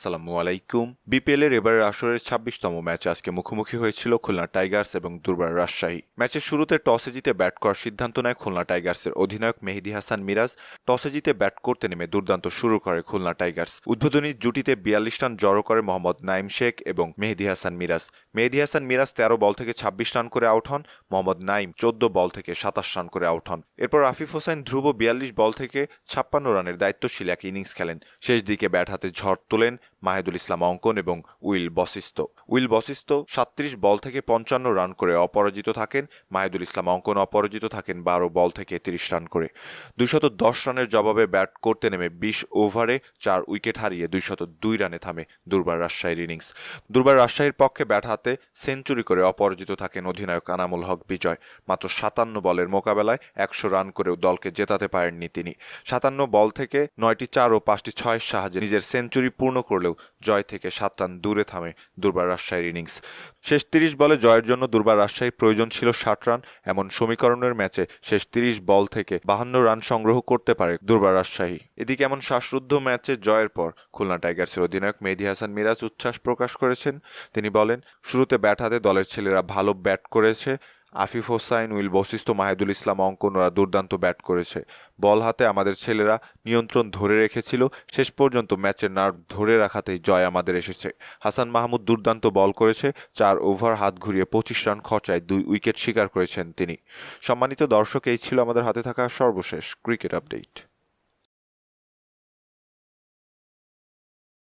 আসসালামু আলাইকুম। বিপিএল এর এবারের আসরের ছাব্বিশতম ম্যাচ আজকে মুখোমুখি হয়েছিল খুলনা টাইগার্স এবং দুর্বার রাজশাহী। ম্যাচের শুরুতে টসে জিতে ব্যাট করার সিদ্ধান্ত নেয় খুলনা টাইগার্সের অধিনায়ক মেহেদি হাসান মিরাজ। টসে জিতে ব্যাট করতে নেমে দুর্দান্ত শুরু করে খুলনা টাইগার্স। উদ্বোধনী জুটিতে বিয়াল্লিশ রান জড়ো করে মোহাম্মদ নাইম শেখ এবং মেহেদি হাসান মিরাজ। মেহেদি হাসান মিরাজ তেরো বল থেকে ছাব্বিশ রান করে আউট হন, মোহাম্মদ নাইম চোদ্দ বল থেকে সাতাশ রান করে আউট হন। এরপর আফিফ হোসেন ধ্রুব বিয়াল্লিশ বল থেকে ছাপ্পান্ন রানের দায়িত্বশীল এক ইনিংস খেলেন। শেষ দিকে ব্যাট হাতে ঝড় তোলেন মাহেদুল ইসলাম অঙ্কন এবং উইল বসিস্ত উইল বসিস্ত সাত্রিশ বল থেকে পঞ্চান্ন রান করে অপরাজিত থাকেন। মাহেদুল ইসলাম অঙ্কন অপরাজিত থাকেন বারো বল থেকে তিরিশ রান করে। দুইশত দশ রানের জবাবে ব্যাট করতে নেমে বিশ ওভারে চার উইকেট হারিয়ে দুইশত দুই রানে থামে দুর্বার রাজশাহীর ইনিংস। দুর্বার রাজশাহীর পক্ষে ব্যাট হাতে সেঞ্চুরি করে অপরাজিত থাকেন অধিনায়ক আনামুল হক বিজয়। মাত্র সাতান্ন বলের মোকাবেলায় একশো রান করেও দলকে জেতাতে পারেননি তিনি। সাতান্ন বল থেকে নয়টি চার ও পাঁচটি ছয়ের সাহায্যে নিজের সেঞ্চুরি পূর্ণ করলেও জয় থেকে সাত রান দূরে থামে দুর্বার রাজশাহীর ইনিংস। শেষ তিরিশ বলে জয়ের জন্য দুর্বার রাজশাহীর প্রয়োজন ছিল ষাট রান। এমন সমীকরণের ম্যাচে শেষ তিরিশ বল থেকে বাহান্ন রান সংগ্রহ করতে পারে দুর্বার রাজশাহী। এদিকে এমন শ্বাসরুদ্ধ ম্যাচে জয়ের পর খুলনা টাইগার্সের অধিনায়ক মেহেদি হাসান মিরাজ উচ্ছ্বাস প্রকাশ করেছেন। তিনি বলেন, শুরুতে ব্যাট হাতে দলের ছেলেরা ভালো ব্যাট করেছে আফিফ হোসাইন উইল বশিষ্ঠ মাহেদুল ইসলাম অঙ্কন ওরা দুর্দান্ত ব্যাট করেছে। বল হাতে আমাদের ছেলেরা নিয়ন্ত্রণ ধরে রেখেছিল। শেষ পর্যন্ত ম্যাচের নার্ভ ধরে রাখাতেই জয় আমাদের এসেছে। হাসান মাহমুদ দুর্দান্ত বল করেছে। চার ওভার, হাত ঘুরিয়ে পঁচিশ রান খরচায় দুই উইকেট শিকার করেছেন তিনি। সম্মানিত দর্শক, এই ছিল আমাদের হাতে থাকা সর্বশেষ ক্রিকেট আপডেট।